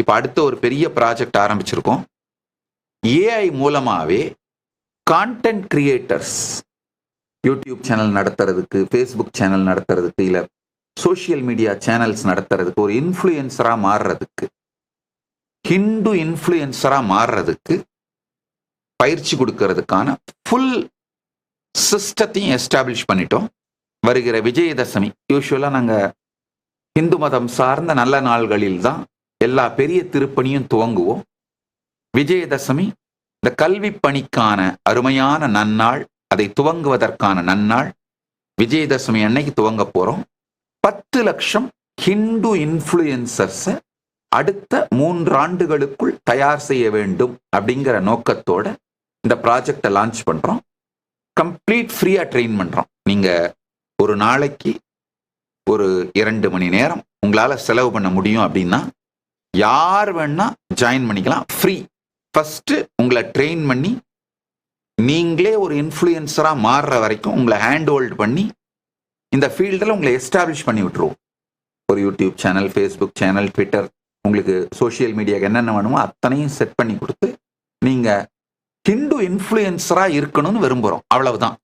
இப்போ அடுத்த ஒரு பெரிய ப்ராஜெக்ட் ஆரம்பிச்சிருக்கோம். ஏஐ மூலமாகவே கான்டென்ட் கிரியேட்டர்ஸ் யூடியூப் சேனல் நடத்துறதுக்கு ஃபேஸ்புக் சேனல் நடத்துறதுக்கு இல்லை சோஷியல் மீடியா சேனல்ஸ் நடத்துறதுக்கு ஒரு இன்ஃப்ளூயன்சராக மாறுறதுக்கு ஹிந்து இன்ஃப்ளூயன்சராக மாறுறதுக்கு பயிற்சி கொடுக்கறதுக்கான ஃபுல் சிஸ்டத்தையும் எஸ்டாப்ளிஷ் பண்ணிட்டோம். வருகிற விஜயதசமி யூஸ்வலாக நாங்கள் இந்து மதம் சார்ந்த நல்ல நாள்களில் தான் எல்லா பெரிய திருப்பணியும் துவங்குவோம். விஜயதசமி இந்த கல்வி பணிக்கான அருமையான நன்னாள் அதை துவங்குவதற்கான நன்னாள் விஜயதசமி அன்னைக்கு துவங்க போறோம். பத்து லட்சம் ஹிந்து இன்ஃப்ளூயன்சர்ஸை அடுத்த மூன்றாண்டுகளுக்குள் தயார் செய்ய வேண்டும் அப்படிங்கிற நோக்கத்தோட இந்த ப்ராஜெக்டை லான்ச் பண்றோம். கம்ப்ளீட் ஃப்ரீயா ட்ரெயின் பண்றோம். நீங்க ஒரு நாளைக்கு ஒரு இரண்டு மணி நேரம் உங்களால செலவு பண்ண முடியும் அப்படின்னா யார் வேணா ஜாயின் பண்ணிக்கலாம். ஃப்ரீ ஃபர்ஸ்ட் உங்களை ட்ரெயின் பண்ணி நீங்களே ஒரு இன்ஃப்ளூயன்சரா மாறுற வரைக்கும் உங்களை ஹேண்ட் ஹோல்ட் பண்ணி இந்த ஃபீல்டில் உங்களை எஸ்டாப்ளிஷ் பண்ணி விட்டுருவோம். ஒரு YouTube channel Facebook channel Twitter உங்களுக்கு சோஷியல் மீடியாவுக்கு என்னென்ன வேணுமோ அத்தனையும் செட் பண்ணி கொடுத்து நீங்கள் ஹிந்து இன்ஃப்ளூயன்சராக இருக்கணும்னு விரும்புகிறோம் அவ்வளவுதான்.